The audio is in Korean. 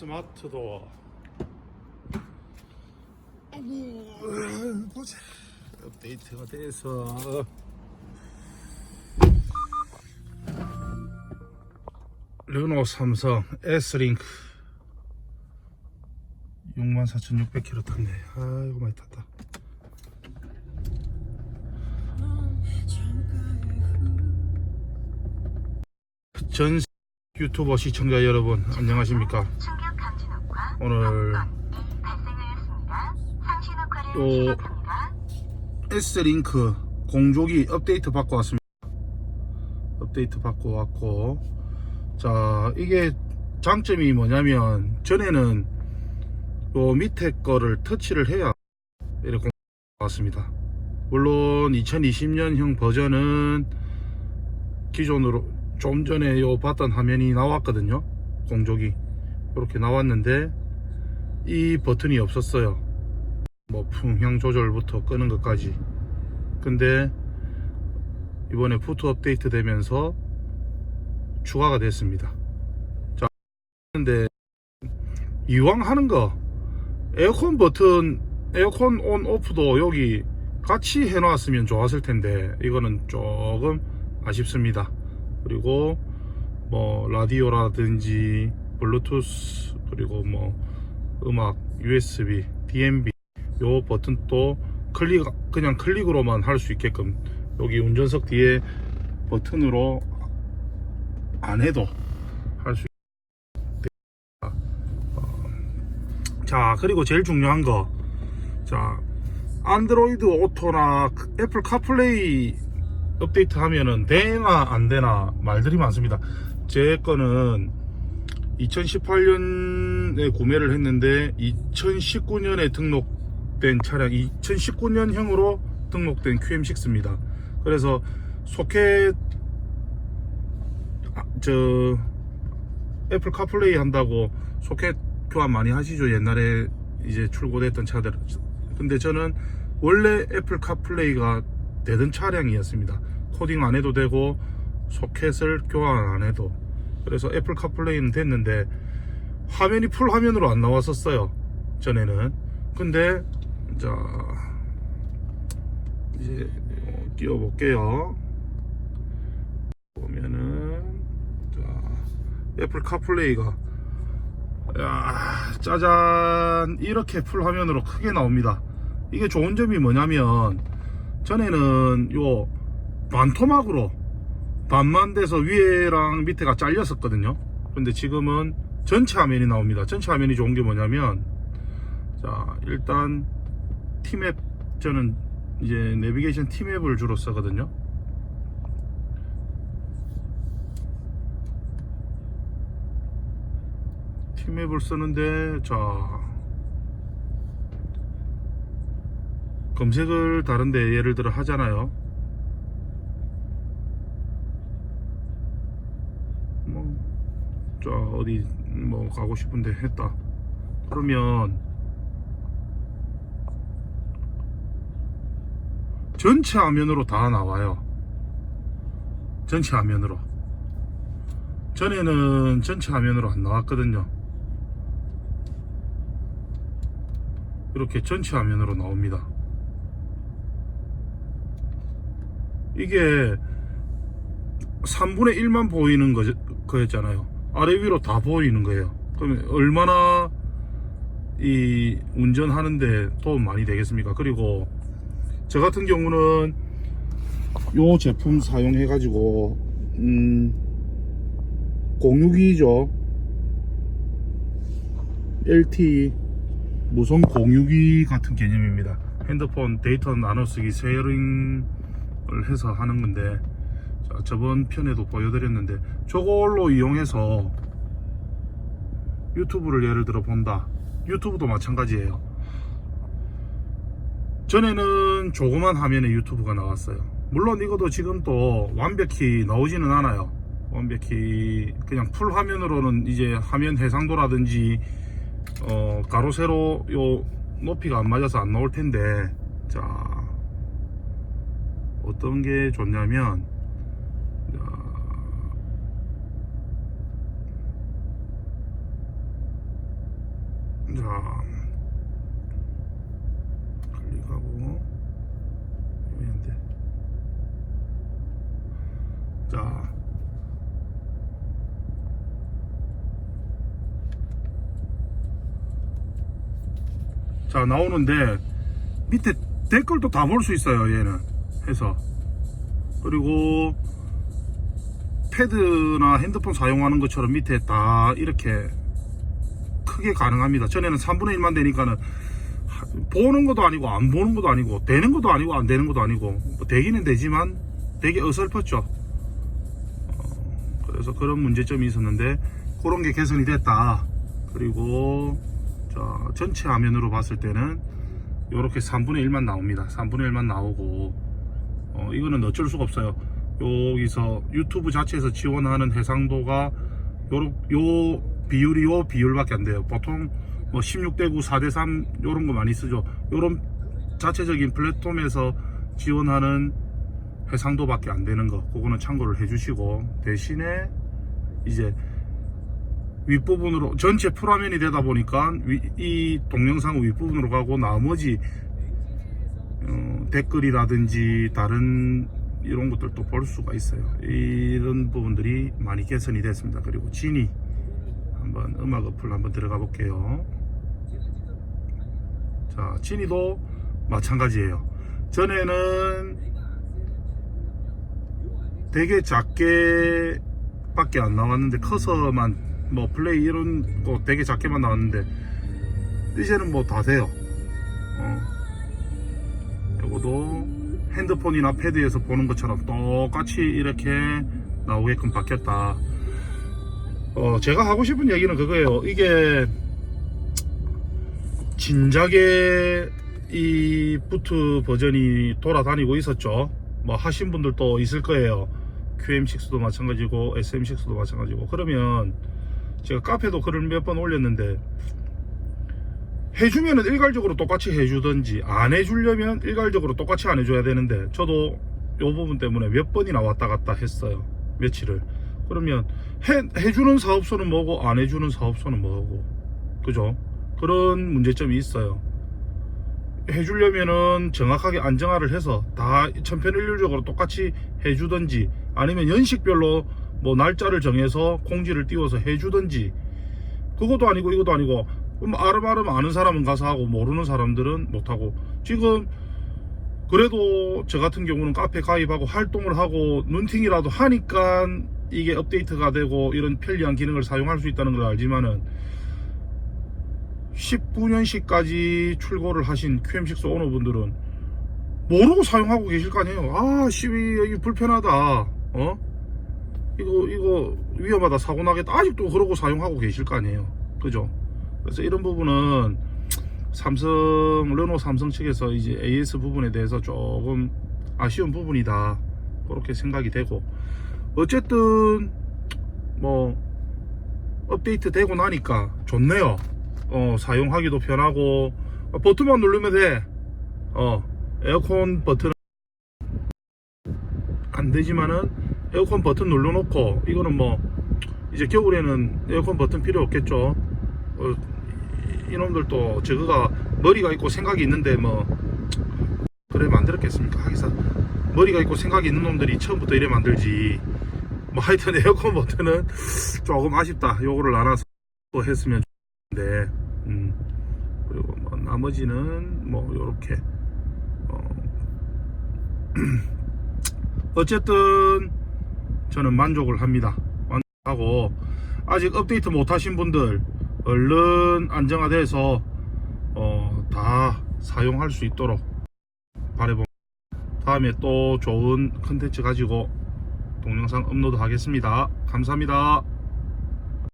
스마트 도어. 보자. 업데이트가 돼서. 르노 삼성 S링크 64,600km 탔네. 아이고 많이 탔다. 전 유튜버 시청자 여러분 안녕하십니까? 오늘 시작합니다. S링크 공조기 업데이트 받고 왔습니다. 업데이트 받고 왔고 자 이게 장점이 뭐냐면 전에는 요 밑에 거를 터치를 해야 이렇게 왔습니다. 물론 2020년형 버전은 기존으로 좀 전에 요 봤던 화면이 나왔거든요. 공조기 이렇게 나왔는데 이 버튼이 없었어요. 뭐 풍향 조절부터 끄는 것까지. 근데 이번에 푸트 업데이트 되면서 추가가 됐습니다. 자 근데 이왕 하는 거 에어컨 버튼 에어컨 온 오프도 여기 같이 해 놨으면 좋았을 텐데 이거는 조금 아쉽습니다. 그리고 뭐 라디오라든지 블루투스 그리고 뭐 음악 USB DMB 요 버튼도 클릭 그냥 클릭으로만 할 수 있게끔 여기 운전석 뒤에 버튼으로 안 해도 할 수 있다. 어, 자 그리고 제일 중요한 거 자 안드로이드 오토나 애플 카플레이 업데이트 하면은 되나 안 되나 말들이 많습니다 제 거는 2018년 에 구매를 했는데 2019년에 등록된 차량 2019년형으로 등록된 QM6입니다. 그래서 소켓 아, 저 애플 카플레이 한다고 소켓 교환 많이 하시죠. 옛날에 이제 출고됐던 차들. 근데 저는 원래 애플 카플레이가 되던 차량이었습니다. 코딩 안 해도 되고 소켓을 교환 안 해도 그래서 애플 카플레이는 됐는데 화면이 풀 화면으로 안 나왔었어요 전에는. 근데 자 이제 띄워 볼게요. 보면은 자 애플 카플레이가 야 짜잔. 이렇게 풀 화면으로 크게 나옵니다. 이게 좋은 점이 뭐냐면 전에는 요 반토막으로 반만 돼서 위에랑 밑에가 잘렸었거든요. 근데 지금은 전체 화면이 나옵니다. 전체 화면이 좋은 게 뭐냐면 자 일단 티맵 저는 이제 내비게이션 티맵을 주로 쓰거든요. 티맵을 쓰는데 자 검색을 다른데 예를 들어 하잖아요. 뭐, 자, 어디, 뭐, 가고 싶은데 했다. 그러면, 전체 화면으로 다 나와요. 전체 화면으로. 전에는 전체 화면으로 안 나왔거든요. 이렇게 전체 화면으로 나옵니다. 이게 3분의 1만 보이는 거, 거였잖아요. 아래 위로 다 보이는 거예요. 그러면 얼마나 이 운전하는데 도움 많이 되겠습니까? 그리고 저 같은 경우는 요 제품 사용해 가지고 음 공유기죠. LTE 무선 공유기 같은 개념입니다. 핸드폰 데이터 나눠쓰기 쉐어링을 해서 하는 건데 자, 저번 편에도 보여드렸는데 저걸로 이용해서 유튜브를 예를 들어 본다. 유튜브도 마찬가지예요. 전에는 조그만 화면에 유튜브가 나왔어요. 물론 이것도 지금 또 완벽히 나오지는 않아요. 완벽히 그냥 풀 화면으로는 이제 화면 해상도라든지 어 가로 세로 요 높이가 안 맞아서 안 나올 텐데. 자 어떤 게 좋냐면 자 클릭하고. 왜안돼 자. 자 나오는데 밑에 댓글도 다 볼 수 있어요 얘는. 해서. 그리고 패드나 핸드폰 사용하는 것처럼 밑에 다 이렇게 크게 가능합니다. 전에는 3분의 1만 되니까는 하- 보는 것도 아니고 안 보는 것도 아니고 되는 것도 아니고 안 되는 것도 아니고 뭐 되기는 되지만 되게 어설펐죠. 어, 그래서 그런 문제점이 있었는데 그런 게 개선이 됐다. 그리고 자, 전체 화면으로 봤을 때는 이렇게 3분의 1만 나옵니다. 3분의 1만 나오고 어, 이거는 어쩔 수가 없어요. 여기서 유튜브 자체에서 지원하는 해상도가 요, 요 비율이 요 비율밖에 안 돼요. 보통 뭐 16대 9 4대 3 요런 거 많이 쓰죠. 요런 자체적인 플랫폼에서 지원하는 해상도밖에 안 되는 거 그거는 참고를 해주시고 대신에 이제 윗부분으로 전체 풀화면이 되다 보니까 위- 이 동영상 윗부분으로 가고 나머지 어, 댓글이라든지 다른 이런 것들도 볼 수가 있어요. 이런 부분들이 많이 개선이 됐습니다. 그리고 진이 한번 음악 어플 한번 들어가 볼게요. 자 진이도 마찬가지예요. 전에는 되게 작게 밖에 안 나왔는데 커서만 뭐 플레이 이런 거 되게 작게만 나왔는데 이제는 뭐 다 돼요. 어. 요거도 핸드폰이나 패드에서 보는 것처럼 똑같이 이렇게 나오게끔 바뀌었다 어 제가 하고 싶은 얘기는 그거예요. 이게 진작에 이 부트 버전이 돌아다니고 있었죠. 뭐 하신 분들도 있을 거예요. QM6도 마찬가지고 SM6도 마찬가지고. 그러면 제가 카페도 글을 몇 번 올렸는데 해주면은 일괄적으로 똑같이 해주든지 안 해주려면 일괄적으로 똑같이 안 해줘야 되는데 저도 이 부분 때문에 몇 번이나 왔다 갔다 했어요. 며칠을 그러면 해, 해주는 사업소는 뭐고 안 해주는 사업소는 뭐고. 그죠? 그런 문제점이 있어요. 해주려면은 정확하게 안정화를 해서 다 천편일률적으로 똑같이 해주든지 아니면 연식별로 뭐 날짜를 정해서 공지를 띄워서 해주든지. 그것도 아니고 이것도 아니고 아름아름 아는 사람은 가서 하고 모르는 사람들은 못하고. 지금 그래도 저 같은 경우는 카페 가입하고 활동을 하고 눈팅이라도 하니까 이게 업데이트가 되고 이런 편리한 기능을 사용할 수 있다는 걸 알지만은 19년식까지 출고를 하신 QM6 오너분들은 모르고 사용하고 계실 거 아니에요. 아 씨, 이거 불편하다. 어? 이거 이거 위험하다. 사고 나겠다. 아직도 그러고 사용하고 계실 거 아니에요. 그죠? 그래서 이런 부분은 삼성 르노 삼성 측에서 이제 AS 부분에 대해서 조금 아쉬운 부분이다. 그렇게 생각이 되고 어쨌든 뭐 업데이트 되고 나니까 좋네요. 어 사용하기도 편하고 어, 버튼만 누르면 돼 어 에어컨 버튼 안 되지만은 에어컨 버튼 눌러놓고 이거는 뭐 이제 겨울에는 에어컨 버튼 필요 없겠죠. 어, 이- 이놈들도 저거가 머리가 있고 생각이 있는데 뭐 그래 만들었겠습니까? 하기사 머리가 있고 생각이 있는 놈들이 처음부터 이래 만들지. 뭐 하여튼 에어컨 버튼은 조금 아쉽다. 요거를 알아서 또 했으면 좋겠는데. 음. 그리고 뭐 나머지는 뭐 요렇게. 어. 어쨌든 저는 만족을 합니다. 만족하고 아직 업데이트 못 하신 분들 얼른 안정화돼서 어, 다 사용할 수 있도록 바래봅니다 다음에 또 좋은 컨텐츠 가지고 동영상 업로드 하겠습니다. 감사합니다